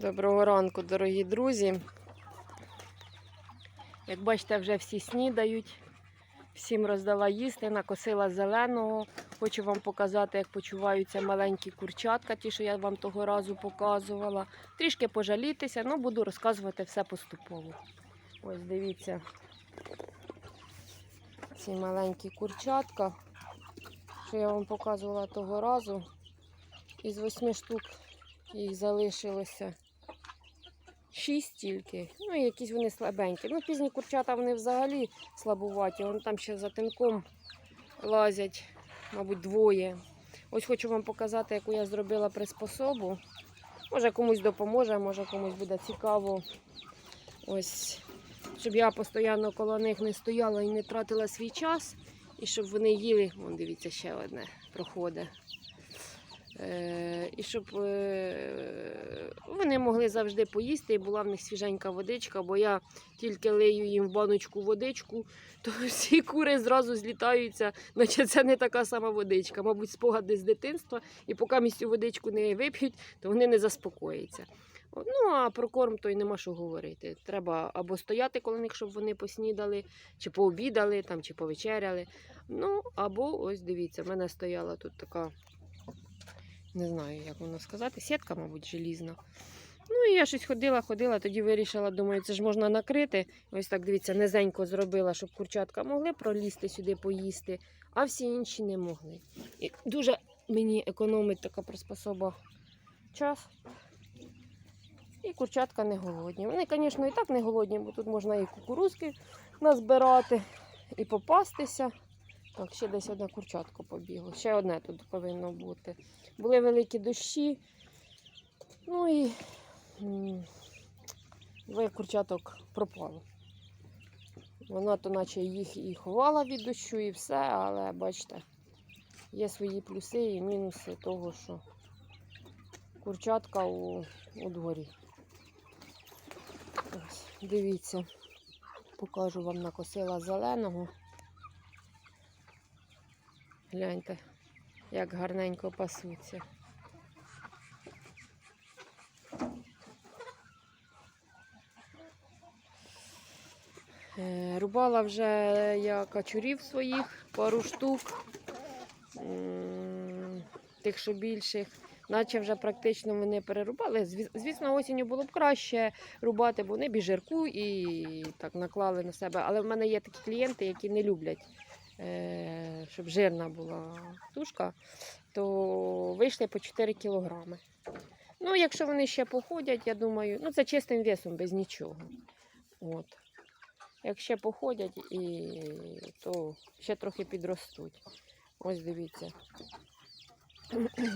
Доброго ранку, дорогі друзі. Як бачите, вже всі снідають. Всім роздала їсти, накосила зеленого. Хочу вам показати, як почуваються маленькі курчатка, ті, що я вам того разу показувала. Трішки пожалітися, але буду розказувати все поступово. Ось дивіться. Ці маленькі курчатка, що я вам показувала того разу. Із восьми штук їх залишилося шість тільки. Ну, якісь вони слабенькі. Ну, пізні курчата вони взагалі слабуваті. Вон там ще за тинком лазять, мабуть, двоє. Ось хочу вам показати, яку я зробила приспособу. Може комусь допоможе, може комусь буде цікаво. Ось, щоб я постійно коло них не стояла і не тратила свій час. І щоб вони їли, вон дивіться, ще одне проходить. Е, і щоб е, вони могли завжди поїсти, і була в них свіженька водичка, бо я тільки лию їм в баночку водичку, то всі кури зразу злітаються, наче це не така сама водичка. Мабуть, спогади з дитинства, і поки місцю водичку не вип'ють, то вони не заспокояться. Ну, а про корм то й нема що говорити. Треба або стояти коло них, щоб вони поснідали, чи пообідали, там, чи повечеряли. Ну, або ось дивіться, в мене стояла тут така не знаю, як воно сказати, сітка, мабуть, желізна. Ну і я щось ходила, ходила, тоді вирішила, думаю, це ж можна накрити. Ось так, дивіться, низенько зробила, щоб курчатка могли пролізти сюди поїсти, а всі інші не могли. І дуже мені економить така приспособа час. І курчатка не голодні. Вони, звісно, і так не голодні, бо тут можна і кукурузки назбирати, і попастися. Так, ще десь одне курчатко побігло. Ще одне тут повинно бути. Були великі дощі. Ну і двоє курчаток пропало. Вона то наче їх і ховала від дощу, і все, але бачите, є свої плюси і мінуси того, що курчатка у, у дворі. Ось, дивіться, покажу вам накосила зеленого. Гляньте, як гарненько пасуться. Е, Рубала вже я качурів своїх, пару штук, тих, що більших. Наче вже практично вони перерубали. Звісно, осінню було б краще рубати, бо вони біжирку і так наклали на себе. Але в мене є такі клієнти, які не люблять щоб жирна була тушка, то вийшли по 4 кілограми. Ну, якщо вони ще походять, я думаю, ну це чистим весом, без нічого. От. Як ще походять, і, то ще трохи підростуть. Ось дивіться.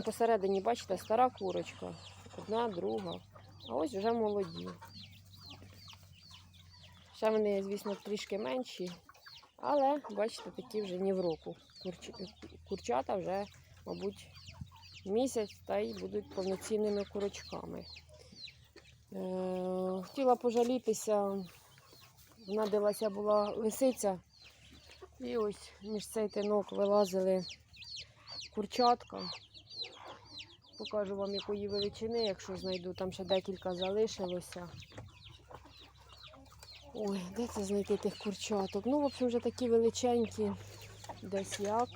Посередині, бачите, стара курочка. Одна, друга. А ось вже молоді. Ще вони, звісно, трішки менші, але, бачите, такі вже ні в року. Курч... Курчата вже, мабуть, місяць та й будуть повноцінними курочками. Е... Хотіла пожалітися, внадилася була лисиця, і ось між цей тинок вилазили курчатка. Покажу вам якої величини, якщо знайду, там ще декілька залишилося. Ой, де це знайти тих курчаток? Ну, в общем, вже такі величенькі. Десь як.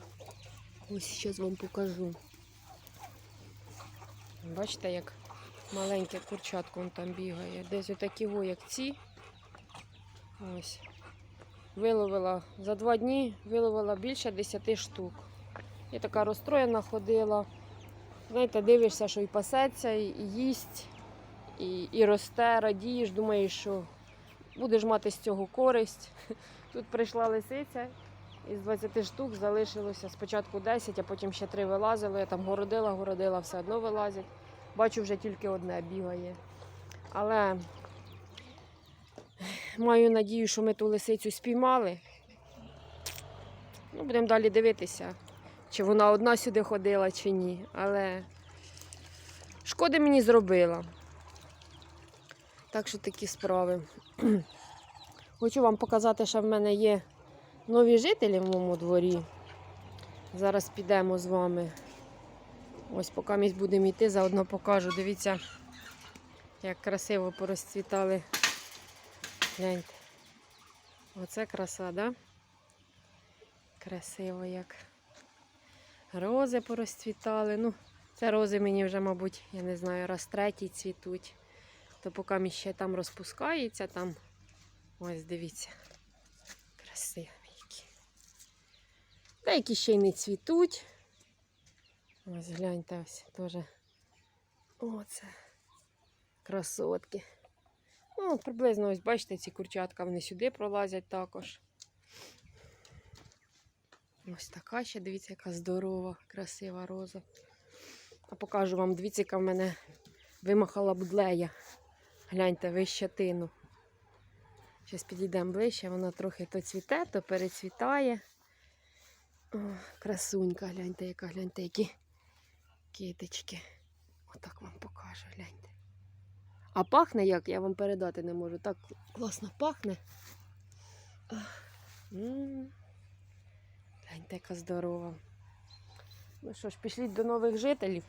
Ось зараз вам покажу. Бачите, як маленьке курчатко вон там бігає. Десь отакі во, як ці. Ось. Виловила за два дні виловила більше 10 штук. Я така розстроєна ходила. Знаєте, дивишся, що і пасеться, і їсть, і, і росте, радієш, думаєш, що будеш мати з цього користь. Тут прийшла лисиця, із 20 штук залишилося спочатку 10, а потім ще 3 вилазили. Я там городила, городила, все одно вилазять. Бачу, вже тільки одне бігає. Але маю надію, що ми ту лисицю спіймали. Ну, будемо далі дивитися, чи вона одна сюди ходила, чи ні. Але шкоди мені зробила. Так що такі справи. Хочу вам показати, що в мене є нові жителі в моєму дворі. Зараз підемо з вами. Ось поки ми будемо йти, заодно покажу. Дивіться, Як красиво порозцвітали. Гляньте. Оце краса, да? Красиво як. Рози порозцвітали. Ну, це рози мені вже, мабуть, я не знаю, раз третій цвітуть. То поки мі ще там розпускається, там. Ось дивіться. Красиві які. Деякі ще й не цвітуть. Ось гляньте ось теж. Оце. Красотки. Ну, приблизно ось бачите, ці курчатка вони сюди пролазять також. Ось така ще, дивіться, яка здорова, красива роза. А покажу вам, дивіться, яка в мене вимахала будлея. Гляньте, вищатину. Зараз підійдемо ближче, вона трохи то цвіте, то перецвітає. О, красунька, гляньте, яка, гляньте, які китички. Отак вам покажу, гляньте. А пахне як, я вам передати не можу. Так класно пахне. Гляньте, яка здорова. Ну що ж, пішліть до нових жителів.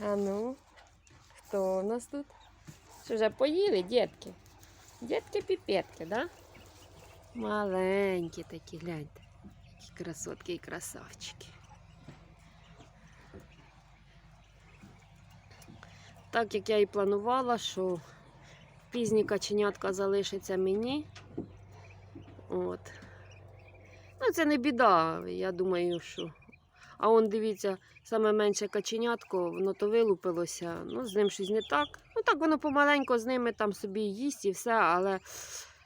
А ну, хто у нас тут? Що вже поїли, дітки? Дітки піпетки, да? Маленькі такі, гляньте. Які красотки і красавчики. Так як я і планувала, що пізні каченятка залишиться мені. От. Ну, це не біда, я думаю, що. А он, дивіться, саме менше каченятко, воно то вилупилося, ну, з ним щось не так. Ну так воно помаленько з ними там собі їсть і все, але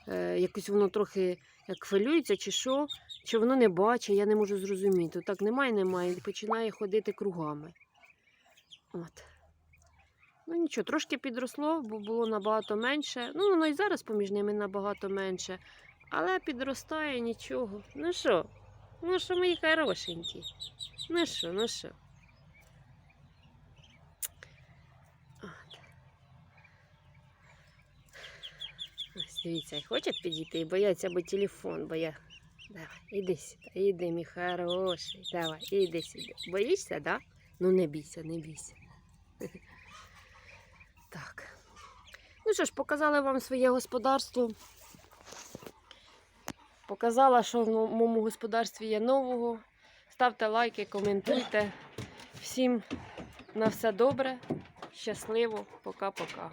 е, якось воно трохи як хвилюється чи що, чи воно не бачить, я не можу зрозуміти. Так немає, немає, і починає ходити кругами. От. Ну нічого, трошки підросло, бо було набагато менше. Ну, воно і зараз поміж ними набагато менше. Але підростає нічого. Ну що? Ну що, мої хорошенькі? Ну що, ну що? Ось дивіться, хочуть підійти і бояться, бо телефон, бо я. Давай, іди сюди, іди, мій хороший. Давай, іди сюди. Боїшся, да? Ну не бійся, не бійся. Так. Ну що ж, показали вам своє господарство. Показала, що в моєму господарстві є нового. Ставте лайки, коментуйте. Всім на все добре, щасливо, пока-пока.